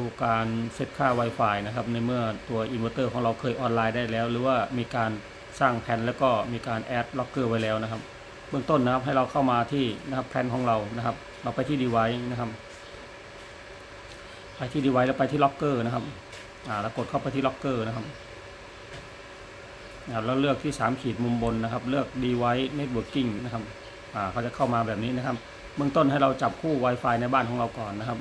ดูการเซตค่า Wi-Fi นะครับในเมื่อตัวอินเวอร์เตอร์ของเราเคยออนไลน์ได้แล้ว หรือว่ามีการสร้างแผนแล้วก็มีการแอดล็อกเกอร์ไว้แล้วนะครับ เบื้องต้นนะครับให้เราเข้ามาที่นะครับแผนของเรานะครับ เราไปที่ device นะครับไปที่ device แล้วไปที่ล็อกเกอร์นะครับอ่าแล้วกดเข้าไปที่ล็อกเกอร์นะครับอ่าแล้วเลือกที่ 3 ขีดมุมบนนะครับ เลือก device networking นะครับอ่าเขาจะเข้ามาแบบนี้นะครับ เบื้องต้นให้เราจับคู่ Wi-Fi ในบ้านของเราก่อนนะครับ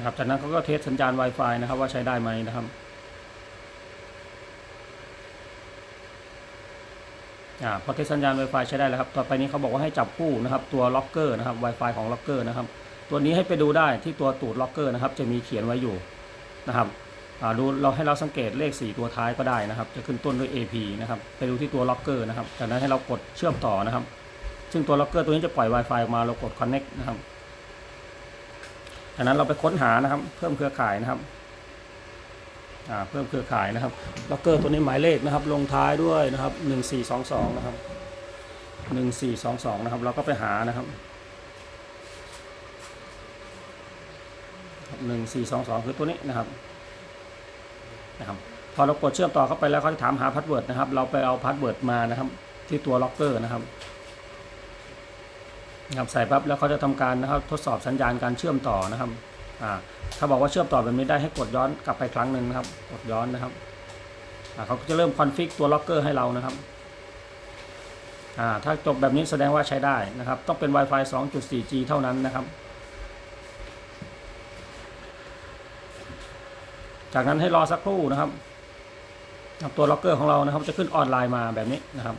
นะครับ จากนั้นเขาก็เทสสัญญาณ Wi-Fi นะครับ ว่าใช้ได้ไหมนะครับอ่าพอเทสสัญญาณ Wi-Fi ใช้ได้แล้วครับ ต่อไปนี้เขาบอกว่าให้จับคู่นะครับ ตัวล็อกเกอร์นะครับ Wi-Fi ของล็อกเกอร์นะครับ ตัวนี้ให้ไปดูได้ที่ตัวตูดล็อกเกอร์นะครับ จะมีเขียนไว้อยู่นะครับอ่าดูเราให้เราสังเกตเลข 4 ตัวท้ายก็ได้นะครับ จะขึ้นต้นด้วย AP นะครับ ไปดูที่ตัวล็อกเกอร์นะครับ จากนั้นให้เรากดเชื่อมต่อนะครับ ซึ่งตัวล็อกเกอร์ตัวนี้จะปล่อย Wi-Fi ออกมา เรากด connect นะครับ จากนั้นเราไปค้นหานะครับ เพิ่มเครือข่ายนะครับอ่าเพิ่มเครือข่ายนะครับล็อกเกอร์ตัวนี้หมายเลขนะครับ ลงท้ายด้วยนะครับหนึ่งสี่สองสองนะครับหนึ่งสี่สองสองนะครับเราก็ไปหานะครับหนึ่งสี่สองสองคือตัวนี้นะครับนะครับ พอเรากดเชื่อมต่อเข้าไปแล้วเขาจะถามหาพาสเวิร์ดนะครับ เราไปเอาพาสเวิร์ดมานะครับ ที่ตัวล็อกเกอร์นะครับ นะครับใส่ปั๊บแล้วเขาจะทำการนะครับทดสอบสัญญาณการเชื่อมต่อนะครับอ่าถ้าบอกว่าเชื่อมต่อแบบนี้ได้ให้กดย้อนกลับไปครั้งหนึ่งนะครับ กดย้อนนะครับอ่าเขาจะเริ่มคอนฟิกตัวล็อกเกอร์ให้เรานะครับอ่าถ้าจบแบบนี้แสดงว่าใช้ได้นะครับ ต้องเป็น Wi-Fi 2.4G เท่านั้นนะครับ จากนั้นให้รอสักครู่นะครับตัวล็อกเกอร์ของเรานะครับ จะขึ้นออนไลน์มาแบบนี้นะครับ